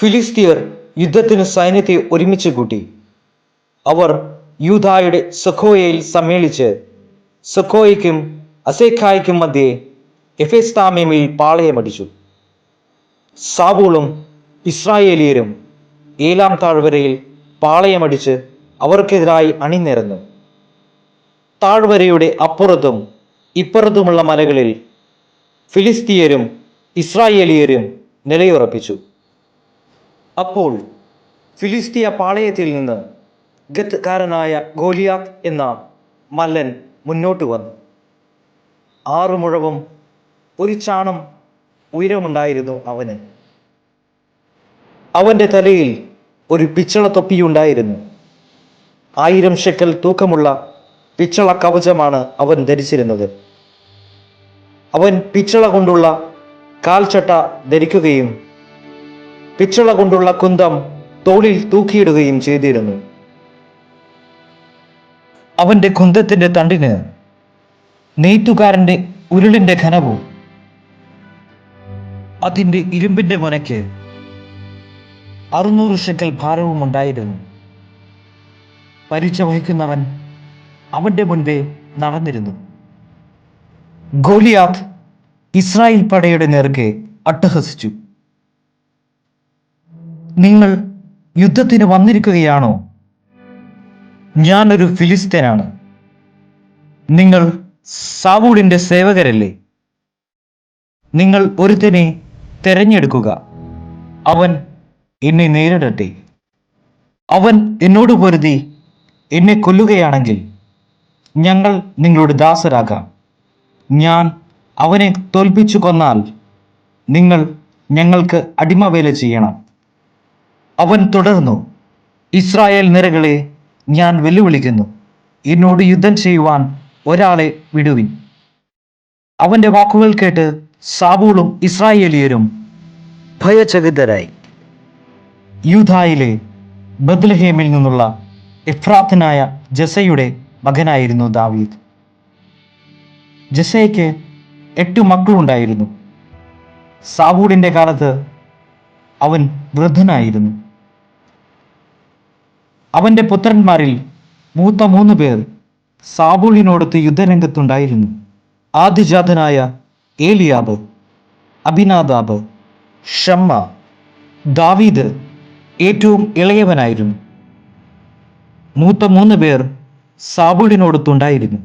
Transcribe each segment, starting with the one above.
ഫിലിസ്തീയർ യുദ്ധത്തിന് സൈന്യത്തെ ഒരുമിച്ച് കൂട്ടി. അവർ യൂതായുടെ സഖോയയിൽ സമ്മേളിച്ച് സഖോയ്ക്കും അസേഖായ്ക്കും മധ്യേ എഫെസ്താമേമിൽ പാളയമടിച്ചു. സാബൂളും ഇസ്രായേലിയരും ഏലാം താഴ്വരയിൽ പാളയമടിച്ച് അവർക്കെതിരായി അണിനിരന്നു. താഴ്വരയുടെ അപ്പുറത്തും ഇപ്പുറത്തുമുള്ള മലകളിൽ ഫിലിസ്തീയരും ഇസ്രായേലിയരും നിലയുറപ്പിച്ചു. അപ്പോൾ ഫിലിസ്തീയ പാളയത്തിൽ നിന്ന് ഗത്കാരനായ ഗോലിയാത്ത് എന്ന മല്ലൻ മുന്നോട്ട് വന്നു. ആറു മുഴവും ഒരു ചാണം ഉയരമുണ്ടായിരുന്നു അവന്. അവന്റെ തലയിൽ ഒരു പിച്ചള തൊപ്പിയുണ്ടായിരുന്നു. ആയിരം ഷെക്കൽ തൂക്കമുള്ള പിച്ചള കവചമാണ് അവൻ ധരിച്ചിരുന്നത്. അവൻ പിച്ചള കൊണ്ടുള്ള കാൽച്ചട്ട ധരിക്കുകയും പിച്ചള കൊണ്ടുള്ള കുന്തം തോളിൽ തൂക്കിയിടുകയും ചെയ്തിരുന്നു. അവന്റെ കുന്തത്തിന്റെ തണ്ടിന് നെയ്ത്തുകാരന്റെ ഉരുളിന്റെ ഘനവും അതിന്റെ ഇരുമ്പിന്റെ മുനയ്ക്ക് അറുന്നൂറ് ഷെക്കൽ ഭാരവും ഉണ്ടായിരുന്നു. പരിച വഹിക്കുന്നവൻ അവന്റെ മുൻപേ നടന്നിരുന്നു. ഗോലിയാത്ത് ഇസ്രായേൽ പടയുടെ നേർക്ക് അട്ടഹസിച്ചു. നിങ്ങൾ യുദ്ധത്തിന് വന്നിരിക്കുകയാണോ? ഞാനൊരു ഫിലിസ്തീനാണ്. നിങ്ങൾ സാവൂളിന്റെ സേവകരല്ലേ? നിങ്ങൾ ഒരുത്തനെ തെരഞ്ഞെടുക്കുക. അവൻ എന്നെ നേരിടട്ടെ. അവൻ എന്നോട് പൊരുതി എന്നെ കൊല്ലുകയാണെങ്കിൽ ഞങ്ങൾ നിങ്ങളുടെ ദാസരാകാം. ഞാൻ അവനെ തോൽപ്പിച്ചു കൊന്നാൽ നിങ്ങൾ ഞങ്ങൾക്ക് അടിമവേല ചെയ്യണം. അവൻ തുടർന്നു ഇസ്രായേൽ നിരകളെ ഞാൻ വെല്ലുവിളിക്കുന്നു. എന്നോട് യുദ്ധം ചെയ്യുവാൻ ഒരാളെ വിടുവിൻ. അവന്റെ വാക്കുകൾ കേട്ട് സാബൂളും ഇസ്രായേലിയരും ഭയചകിതരായി. യൂധായിലെ ബദ്ലഹേമിൽ നിന്നുള്ള എഫ്രാത്തനായ ജസയുടെ മകനായിരുന്നു ദാവീദ്. ജസയ്ക്ക് എട്ട് മക്കളുണ്ടായിരുന്നു. സാവൂളിന്റെ കാലത്ത് അവൻ വൃദ്ധനായിരുന്നു. അവന്റെ പുത്രന്മാരിൽ മൂത്ത മൂന്ന് പേർ സാബൂളിനോടൊത്ത് യുദ്ധരംഗത്തുണ്ടായിരുന്നു. ആദിജാതനായ ഏലിയാബ് അഭിനാദാബ് ഷമ്മ ദാവീദ് ഏറ്റവും ഇളയവനായിരുന്നു. മൂത്ത മൂന്ന് പേർ സാബൂളിനോടൊത്തുണ്ടായിരുന്നു.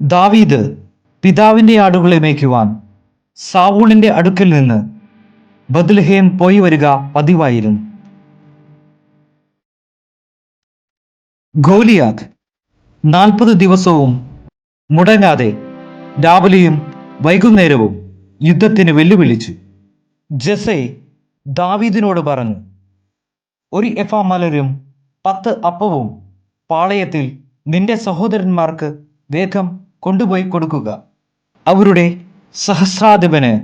ദാവീദ് പിതാവിന്റെ ആടുകളെ മേയ്ക്കുവാൻ സാവൂളിന്റെ അടുക്കിൽ നിന്ന് ബദൽഹേം പോയി വരിക പതിവായിരുന്നു. ഗോലിയാത്ത് നാൽപ്പത് ദിവസവും മുടങ്ങാതെ രാവിലെയും വൈകുന്നേരവും യുദ്ധത്തിന് വെല്ലുവിളിച്ചു. ജസെ ദാവീദിനോട് പറഞ്ഞു ഒരു എഫ മലരും പത്ത് അപ്പവും പാളയത്തിൽ നിന്റെ സഹോദരന്മാർക്ക് വേഗം കൊണ്ടുപോയി കൊടുക്കുക. അവരുടെ സഹസ്രാധിപന്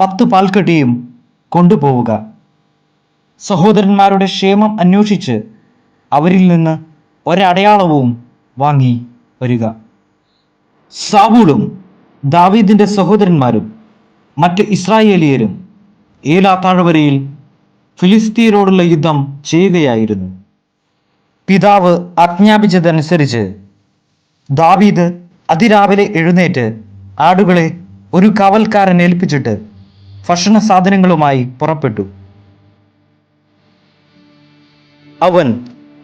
പത്ത് പാൽക്കട്ടിയും കൊണ്ടുപോവുക. സഹോദരന്മാരുടെ ക്ഷേമം അന്വേഷിച്ച് അവരിൽ നിന്ന് ഒരടയാളവും വാങ്ങി വരിക. സാവൂളും ദാവീദിന്റെ സഹോദരന്മാരും മറ്റ് ഇസ്രായേലിയരും ഏലാ താഴ്വരയിൽ ഫിലിസ്തീനോടുള്ള യുദ്ധം ചെയ്യുകയായിരുന്നു. പിതാവ് ആജ്ഞാപിച്ചതനുസരിച്ച് ദാവീദ് അതിരാവിലെ എഴുന്നേറ്റ് ആടുകളെ ഒരു കാവൽക്കാരൻ ഏൽപ്പിച്ചിട്ട് ഭക്ഷണ സാധനങ്ങളുമായി പുറപ്പെട്ടു. അവൻ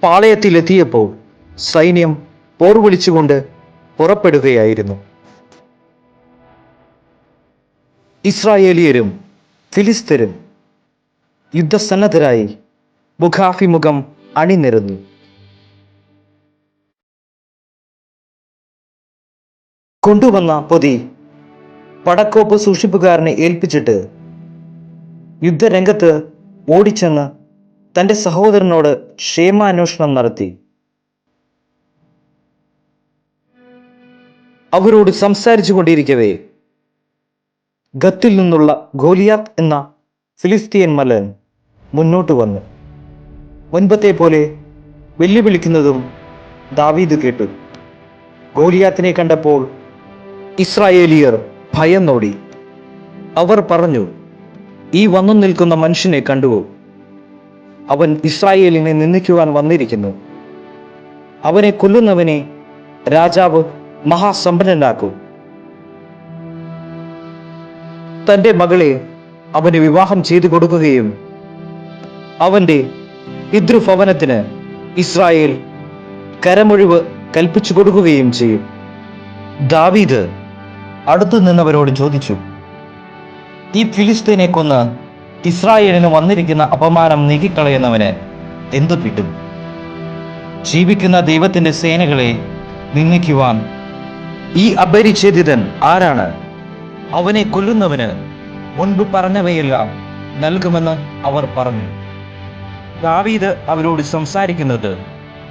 പാളയത്തിലെത്തിയപ്പോൾ സൈന്യം പോർ വിളിച്ചുകൊണ്ട് പുറപ്പെടുകയായിരുന്നു. ഇസ്രായേലിയരും ഫിലിസ്തരും യുദ്ധസന്നദ്ധരായി മുഖാഭിമുഖം അണിനിരന്നു. കൊണ്ടുവന്ന പൊതി പടക്കോപ്പ് സൂക്ഷിപ്പുകാരനെ ഏൽപ്പിച്ചിട്ട് യുദ്ധരംഗത്ത് ഓടിച്ചെന്ന് തന്റെ സഹോദരനോട് ക്ഷേമാന്വേഷണം നടത്തി. അവരോട് സംസാരിച്ചു കൊണ്ടിരിക്കവേ ഗത്തിൽ നിന്നുള്ള ഗോലിയാത്ത് എന്ന ഫിലിസ്തീൻ മലൻ മുന്നോട്ട് വന്നു. മുൻപത്തെ പോലെ വെല്ലുവിളിക്കുന്നതും ദാവീദ് കേട്ടു. ഗോലിയാത്തിനെ കണ്ടപ്പോൾ ഇസ്രായേലിയർ ഭയം നോടി. അവർ പറഞ്ഞു ഈ വന്നു നിൽക്കുന്ന മനുഷ്യനെ കണ്ടുവോ? അവൻ ഇസ്രായേലിനെ നിന്ദിക്കുവാൻ വന്നിരിക്കുന്നു. അവനെ കൊല്ലുന്നവനെ രാജാവ് മഹാസമ്പന്നനാക്കും. തന്റെ മകളെ അവന് വിവാഹം ചെയ്തു കൊടുക്കുകയും അവന്റെ പിതൃഭവനത്തിന് ഇസ്രായേൽ കരമൊഴിവ് കൽപ്പിച്ചു കൊടുക്കുകയും ചെയ്യും. ദാവീദ് അടുത്തു നിന്നവരോട് ചോദിച്ചു ഈ ഫിലിസ്തീനെ കൊന്ന് ഇസ്രായേലിന് വന്നിരിക്കുന്ന അപമാനം നീക്കിക്കളയുന്നവന് എന്തു കിട്ടും? ജീവിക്കുന്ന ദൈവത്തിന്റെ സേനകളെ നിന്ദിക്കുവാൻ ഈ അപരിച്ഛേദിതൻ ആരാണ്? അവനെ കൊല്ലുന്നവന് മുൻപ് പറഞ്ഞവയെല്ലാം നൽകുമെന്ന് അവർ പറഞ്ഞു. ദാവീദ് അവരോട് സംസാരിക്കുന്നത്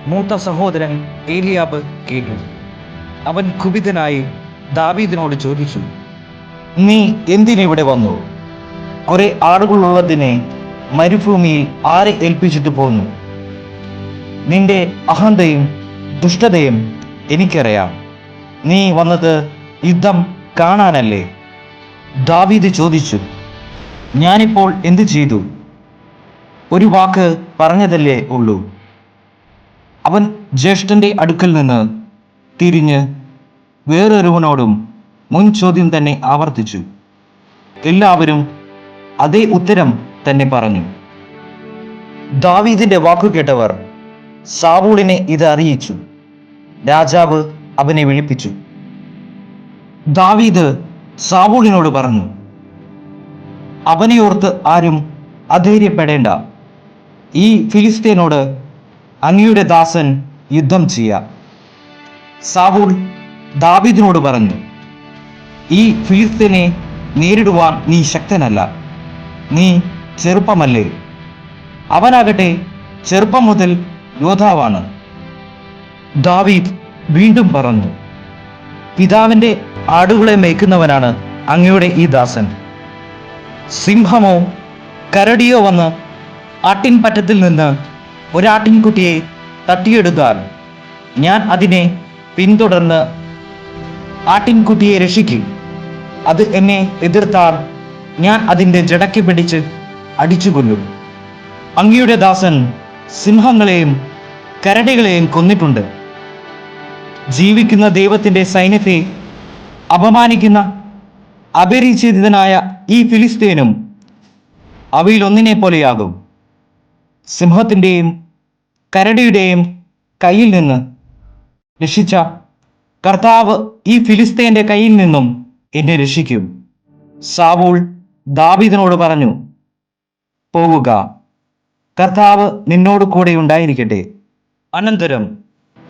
മൂത്ത സഹോദരൻ ഏലിയാബ് കേട്ടു. അവൻ കുപിതനായി ദാവീദിനോട് ചോദിച്ചു നീ എന്തിനിവിടെ വന്നു? കുറെ ആളുകളുള്ളതിനെ മരുഭൂമിയിൽ ആരെ ഏൽപ്പിച്ചിട്ട് പോന്നു? നിന്റെ അഹന്തയും ദുഷ്ടതയും എനിക്കറിയാം. നീ വന്നത് യുദ്ധം കാണാനല്ലേ? ദാവീദ് ചോദിച്ചു. ഞാനിപ്പോൾ എന്തു ചെയ്തു? ഒരു വാക്ക് പറഞ്ഞതല്ലേ ഉള്ളൂ. അവൻ ജ്യേഷ്ഠന്റെ അടുക്കൽ നിന്ന് തിരിഞ്ഞ് വേറൊരുവനോടും മുൻ ചോദ്യം തന്നെ ആവർത്തിച്ചു. എല്ലാവരും അതേ ഉത്തരം തന്നെ പറഞ്ഞു. ദാവീദിന്റെ വാക്കു കേട്ടവർ സാവൂളിനെ ഇത് അറിയിച്ചു. രാജാവ് അവനെ വിളിപ്പിച്ചു. ദാവീദ് സാവൂളിനോട് പറഞ്ഞു അവനെ ഓർത്ത് ആരും അധൈര്യപ്പെടേണ്ട. ഈ ഫിലിസ്തീനോട് അങ്ങയുടെ ദാസൻ യുദ്ധം ചെയ്യാം. സാവൂൾ ദാവീദിനോട് പറഞ്ഞു ഈ ഫിലിസ്തീനെ നേരിടുവാൻ നീ ശക്തനല്ല. നീ ചെറുപ്പമല്ലേ? അവനാകട്ടെ ചെറുപ്പം മുതൽ യോദ്ധാവാണ്. ദാവീദ് വീണ്ടും പറഞ്ഞു പിതാവിന്റെ ആടുകളെ മേയ്ക്കുന്നവനാണ് അങ്ങയുടെ ഈ ദാസൻ. സിംഹമോ കരടിയോ വന്ന് ആട്ടിൻപറ്റത്തിൽ നിന്ന് ഒരാട്ടിൻകുട്ടിയെ തട്ടിയെടുത്താൽ ഞാൻ അതിനെ പിന്തുടർന്ന് ആട്ടിൻകുട്ടിയെ രക്ഷിക്കും. അത് എന്നെ എതിർത്താൽ ഞാൻ അതിന്റെ ജടക്ക് പിടിച്ച് അടിച്ചു കൊല്ലും അങ്ങയുടെ ദാസൻ സിംഹങ്ങളെയും കരടികളെയും കൊന്നിട്ടുണ്ട്. ജീവിക്കുന്ന ദൈവത്തിന്റെ സൈന്യത്തെ അപമാനിക്കുന്ന അപരിചിതനായ ഈ ഫിലിസ്തീനും അവയിലൊന്നിനെ പോലെയാകും. സിംഹത്തിന്റെയും കരടിയുടെയും കയ്യിൽ നിന്ന് രക്ഷിച്ച കർത്താവ് ഈ ഫിലിസ്തീന്റെ കയ്യിൽ നിന്നും എന്നെ രക്ഷിക്കും. സാവൂൾ ദാവീദിനോട് പറഞ്ഞു പോവുക കർത്താവ് നിന്നോട് കൂടെ ഉണ്ടായിരിക്കട്ടെ. അനന്തരം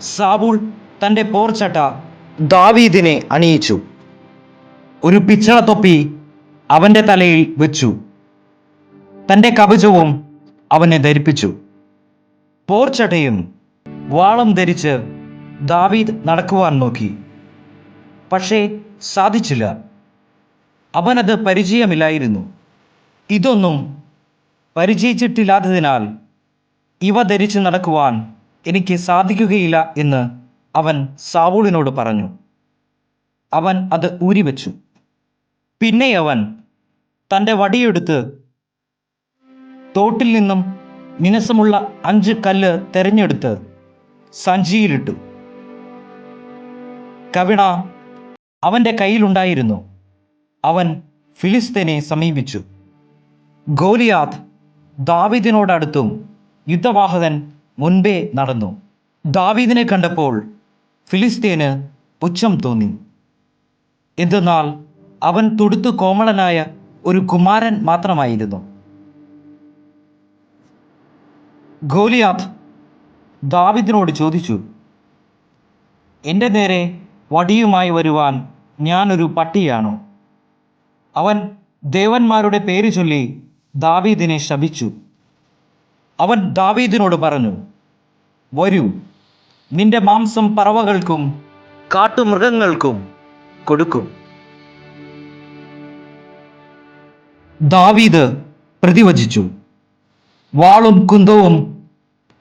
സാബുൾ തന്റെ പോർച്ചട്ട ദാവീദിനെ അണിയിച്ചു. ഒരു പിച്ചള തൊപ്പി അവന്റെ തലയിൽ വെച്ചു. തന്റെ കവചവും അവനെ ധരിപ്പിച്ചു. പോർച്ചട്ടയും വാളം ധരിച്ച് ദാവീദ് നടക്കുവാൻ നോക്കി. പക്ഷേ സാധിച്ചില്ല. അവനത് പരിചയമില്ലായിരുന്നു. ഇതൊന്നും പരിചയിച്ചിട്ടില്ലാത്തതിനാൽ ഇവ ധരിച്ച് നടക്കുവാൻ എനിക്ക് സാധിക്കുകയില്ല എന്ന് അവൻ സാവൂളിനോട് പറഞ്ഞു. അവൻ അത് ഊരിവെച്ചു. പിന്നെ അവൻ തന്റെ വടിയെടുത്ത് തോട്ടിൽ നിന്നും മിനസമുള്ള അഞ്ച് കല്ല് തെരഞ്ഞെടുത്ത് സഞ്ചിയിലിട്ടു. കവിണ അവന്റെ കയ്യിലുണ്ടായിരുന്നു. അവൻ ഫിലിസ്തീനെ സമീപിച്ചു. ഗോലിയാത്ത് ദാവീദിനോടടുത്തും യുദ്ധവാഹകൻ മുൻപേ നടന്നു. ദാവീദിനെ കണ്ടപ്പോൾ ഫിലിസ്തീന് പുച്ഛം തോന്നി. എന്തെന്നാൽ അവൻ തുടുത്തു കോമളനായ ഒരു കുമാരൻ മാത്രമായിരുന്നു. ഗോലിയാത്ത് ദാവിദിനോട് ചോദിച്ചു എന്റെ നേരെ വടിയുമായി വരുവാൻ ഞാനൊരു പട്ടിയാണോ? അവൻ ദേവന്മാരുടെ പേര് ചൊല്ലി ദാവീദിനെ ശപിച്ചു. അവൻ ദാവീദിനോട് പറഞ്ഞു വരൂ നിന്റെ മാംസം പറവകൾക്കും കാട്ടുമൃഗങ്ങൾക്കും കൊടുക്കും. ദാവീദ് പ്രതിവചിച്ചു വാളും കുന്തവും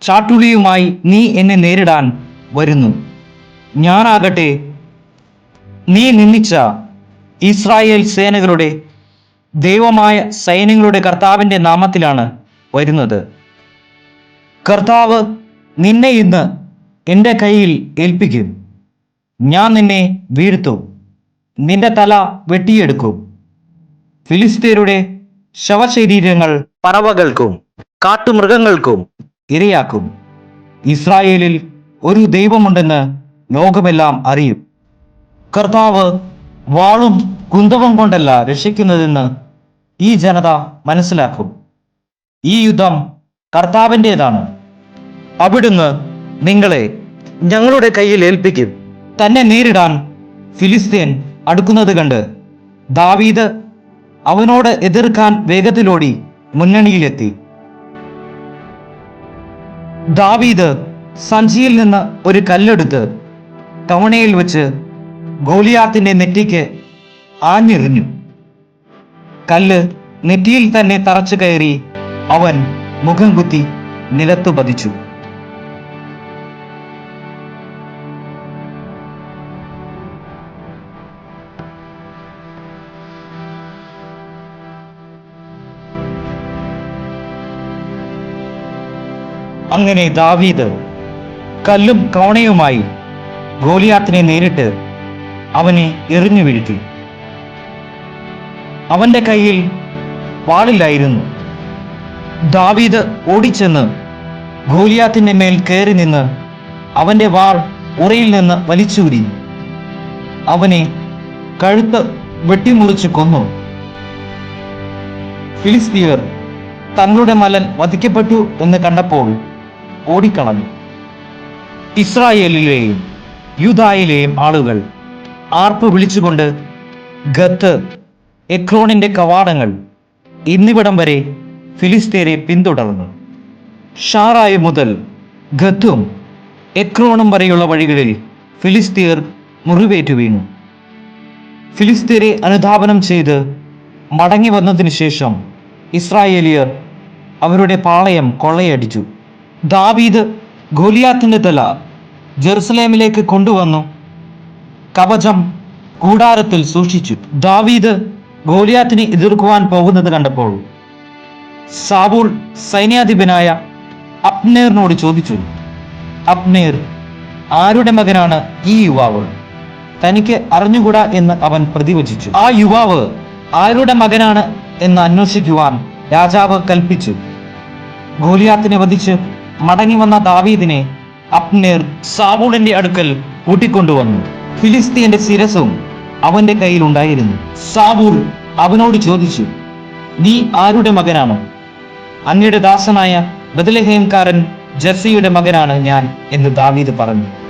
ചാട്ടുളിയുമായി നീ എന്നെ നേരിടാൻ വരുന്നു. ഞാനാകട്ടെ നീ നിന്ദിച്ച ഇസ്രായേൽ സേനകളുടെ ദൈവമായ സൈന്യങ്ങളുടെ കർത്താവിന്റെ നാമത്തിലാണ് വരുന്നത്. കർത്താവ് നിന്നെ ഇന്ന് എന്റെ കയ്യിൽ ഏൽപ്പിക്കും. ഞാൻ നിന്നെ വീഴ്ത്തും. നിന്റെ തല വെട്ടിയെടുക്കും. ഫിലിസ്തീനയുടെ ശവശരീരങ്ങൾ പറവകൾക്കും കാട്ടുമൃഗങ്ങൾക്കും ഇരയാക്കും. ഇസ്രായേലിൽ ഒരു ദൈവമുണ്ടെന്ന് ലോകമെല്ലാം അറിയും. കർത്താവ് വാളും കുന്തവും കൊണ്ടല്ല രക്ഷിക്കുന്നതെന്ന് ഈ ജനത മനസ്സിലാക്കും. ഈ യുദ്ധം കർത്താവിന്റെതാണ്. അവിടുന്ന് നിങ്ങളെ ഞങ്ങളുടെ കയ്യിൽ ഏൽപ്പിക്കും. തന്നെ നേരിടാൻ ഫിലിസ്തീൻ അടുക്കുന്നത് കണ്ട് ദാവീദ് അവനോട് എതിർക്കാൻ വേഗത്തിലോടി മുന്നണിയിലെത്തി. ദാവീദ് സഞ്ചിയിൽ നിന്ന് ഒരു കല്ലെടുത്ത് കവണയിൽ വെച്ച് ഗോലിയാത്തിന്റെ നെറ്റിക്ക് ആഞ്ഞെറിഞ്ഞു. കല്ല് നെറ്റിയിൽ തന്നെ തറച്ചു കയറി അവൻ മുഖം കുത്തി നിലത്തു പതിച്ചു. അങ്ങനെ ദാവീദ് കല്ലും കവണയുമായി ഗോലിയാത്തിനെ നേരിട്ട് അവനെ എറിഞ്ഞു വീഴ്ത്തി. അവന്റെ കയ്യിൽ വാളില്ലായിരുന്നു. ദാവീദ് ഓടിച്ചെന്ന് ഗോലിയാത്തിന്റെ മേൽ കയറി നിന്ന് അവന്റെ വാൾ ഉറയിൽ നിന്ന് വലിച്ചൂരി അവനെ കഴുത്ത് വെട്ടിമുറിച്ച് കൊന്നു. ഫിലിസ്തീയർ തങ്ങളുടെ മലൻ വധിക്കപ്പെട്ടു എന്ന് കണ്ടപ്പോൾ ഓടിക്കളഞ്ഞു. ഇസ്രായേലിലെയും യൂതായിലെയും ആളുകൾ ആർപ്പ് വിളിച്ചുകൊണ്ട് ഗത്ത് എക്രോണിന്റെ കവാടങ്ങൾ ഇന്നിവിടം വരെ ഫിലിസ്തീനെ പിന്തുടർന്നു. ഷാറായി മുതൽ ഗത്തും എക്രോണും വരെയുള്ള വഴികളിൽ ഫിലിസ്തീർ മുറിവേറ്റു വീണു. ഫിലിസ്തീനെ അനുധാപനം ചെയ്ത് മടങ്ങി വന്നതിനു ശേഷം ഇസ്രായേലിയർ അവരുടെ പാളയം കൊള്ളയടിച്ചു. ദാവീദ് ഗോലിയാത്തിന്റെ തല ജെറുസലേമിലേക്ക് കൊണ്ടുവന്നു. കവചം കൂടാരത്തിൽ സൂക്ഷിച്ചു. ദാവീദ് ഗോലിയാത്തിനെ എതിർക്കുവാൻ പോകുന്നത് കണ്ടപ്പോൾ സാബൂൾ സൈന്യാധിപനായ അപ്നേറിനോട് ചോദിച്ചു അപ്നേർ ആരുടെ മകനാണ് ഈ യുവാവ്? തനിക്ക് അറിഞ്ഞുകൂടാ എന്ന് അവൻ പ്രതിവചിച്ചു. ആ യുവാവ് ആരുടെ മകനാണ് എന്ന് അന്വേഷിക്കുവാൻ രാജാവ് കൽപ്പിച്ചു. ഗോലിയാത്തിനെ വധിച്ച് മടങ്ങി വന്ന ദാവീദിനെ അപ്നേർ സാബൂളിന്റെ അടുക്കൽ കൂട്ടിക്കൊണ്ടുവന്നു. ഫിലിസ്തീന്റെ ശിരസും അവന്റെ കയ്യിൽ ഉണ്ടായിരുന്നു. സാബൂർ അവനോട് ചോദിച്ചു നീ ആരുടെ മകനാണോ? അങ്ങയുടെ ദാസനായ ബദലഹേംകാരൻ ജർസിയുടെ മകനാണ് ഞാൻ എന്ന് ദാവീദ് പറഞ്ഞു.